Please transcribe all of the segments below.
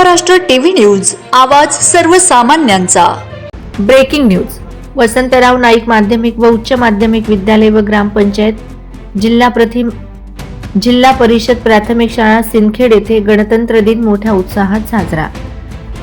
Maharashtra TV news आवाज सर्वसामान्यांचा. Breaking news. Vasantrao Naik माध्यमिक व उच्च माध्यमिक विद्यालय व ग्रामपंचायत जिल्हा प्रथिम जिल्हा परिषद प्राथमिक शाळा सिंदखेड येथे गणतंत्र दिन मोठ्या उत्साहात साजरा.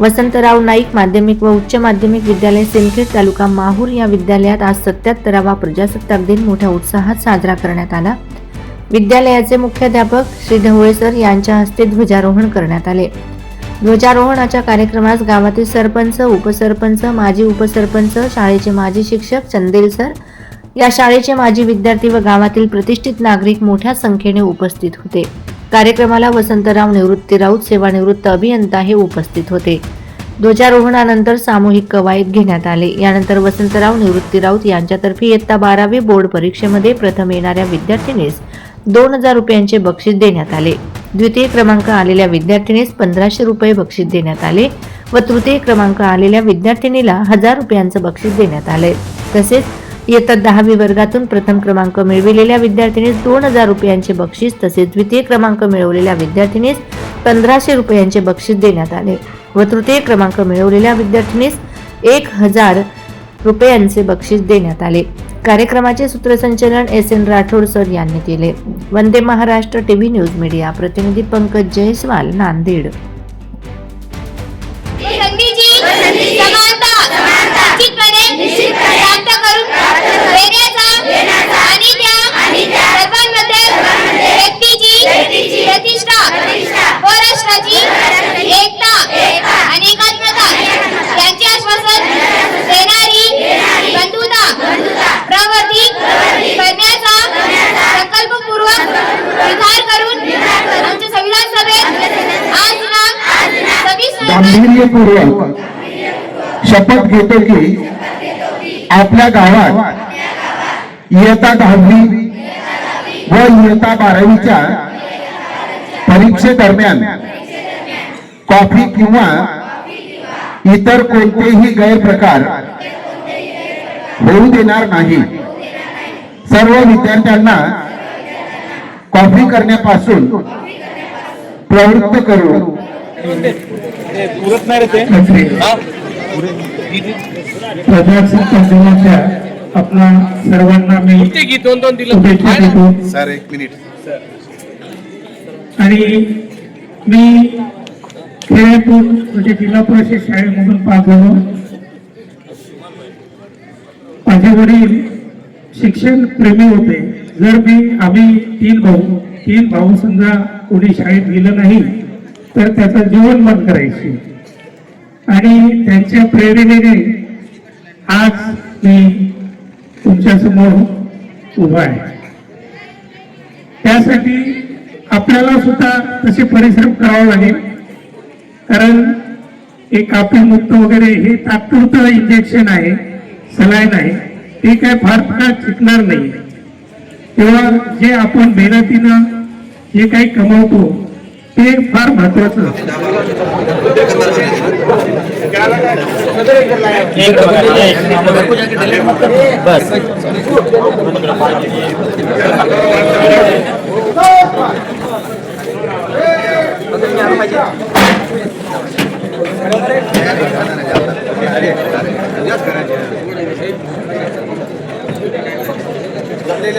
वसंतराव नाईक माध्यमिक व उच्च माध्यमिक विद्यालय सिंदखेड तालुका माहूर या विद्यालयात आज सत्याहत्तरावा प्रजासत्ताक दिन मोठ्या उत्साहात साजरा करण्यात आला. विद्यालयाचे मुख्याध्यापक श्री ढवळे सर यांच्या हस्ते ध्वजारोहण करण्यात आले. ध्वजारोहणाच्या कार्यक्रमास गावातील सरपंच उपसरपंच माजी उपसरपंच शाळेचे माजी शिक्षक चंदेल सर या शाळेचे माजी विद्यार्थी व गावातील प्रतिष्ठित नागरिक मोठ्या संख्येने उपस्थित होते. कार्यक्रमाला वसंतराव निवृत्ती राऊत सेवानिवृत्त अभियंता हे उपस्थित होते. ध्वजारोहणानंतर सामूहिक कवायत घेण्यात आले. यानंतर वसंतराव निवृत्ती राऊत यांच्यातर्फे इयत्ता बारावी बोर्ड परीक्षेमध्ये प्रथम येणाऱ्या विद्यार्थिनीस दोन हजार रुपयांचे बक्षीस देण्यात आले. द्वितीय क्रमांक आलेल्या विद्यार्थिनीस पंधराशे रुपये बक्षीस देण्यात आले व तृतीय क्रमांक आलेल्या विद्यार्थिनीला हजार रुपयांचं बक्षीस देण्यात आले. तसेच इयत्ता दहावी वर्गातून प्रथम क्रमांक मिळविलेल्या विद्यार्थिनीस दोन हजार रुपयांचे बक्षीस तसेच द्वितीय क्रमांक मिळवलेल्या विद्यार्थिनीस पंधराशे रुपयांचे बक्षीस देण्यात आले व तृतीय क्रमांक मिळवलेल्या विद्यार्थिनीस एक हजार रुपयांचे बक्षीस देण्यात आले. कार्यक्रमाचे सूत्रसंचालन एस एन राठोड सर यांनी केले. Vande Maharashtra TV news media प्रतिनिधी पंकज जयस्वाल नांदेड. गांभीर्यपूर्वक शपथ घेतो की आपल्या गावात इयता दहावी व इयता बारावीच्या परीक्षेदरम्यान कॉफी किंवा इतर कोणतेही गैरप्रकार होऊ देणार नाही. सर्व विद्यार्थ्यांना कॉफी करण्यापासून प्रवृत्त करून पुरत नाही रे ते. हा? आपल्या सर्वांना मी दोन दोन दिलं. शुभेच्छा देतो. सर एक मिनिट. आणि मी खेळातून म्हणजे जिल्हा परिषद शाळेमधून पास झालो माझे वडील शिक्षण प्रेमी होते. जर मी आम्ही तीन भाऊ तीन भाऊ समजा कोणी शाळेत गेलं नाही तर त्याचं जीवन करायची. आणि त्यांच्या प्रेरणेने आज मी तुमच्यासमोर उभा आहे. त्यासाठी आपल्याला सुद्धा तसे परिश्रम करावे लागेल. कारण हे कापी मुक्त वगैरे हे तात्पुरतं इंजेक्शन आहे सलाईन आहे. ते काय फार फार टिकणार नाही. तेव्हा जे आपण मेहनतीनं जे काही कमवतो ते फार महत्वाचं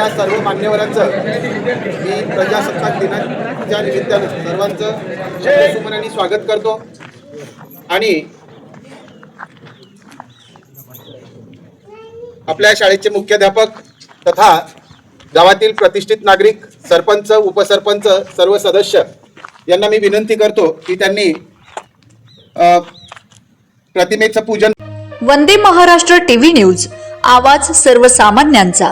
सर्व मान्यवरांचं मी प्रजासत्ताक दिनाच्या निमित्तानं सर्वांचं सुमनाने स्वागत करतो. आणि आपल्या शाळेचे मुख्याध्यापक तथा गावातील प्रतिष्ठित नागरिक सरपंच उपसरपंच सर्व सदस्य यांना मी विनंती करतो की त्यांनी प्रतिमेचं पूजन वंदे महाराष्ट्र टीव्ही न्यूज आवाज सर्वसामान्यांचा.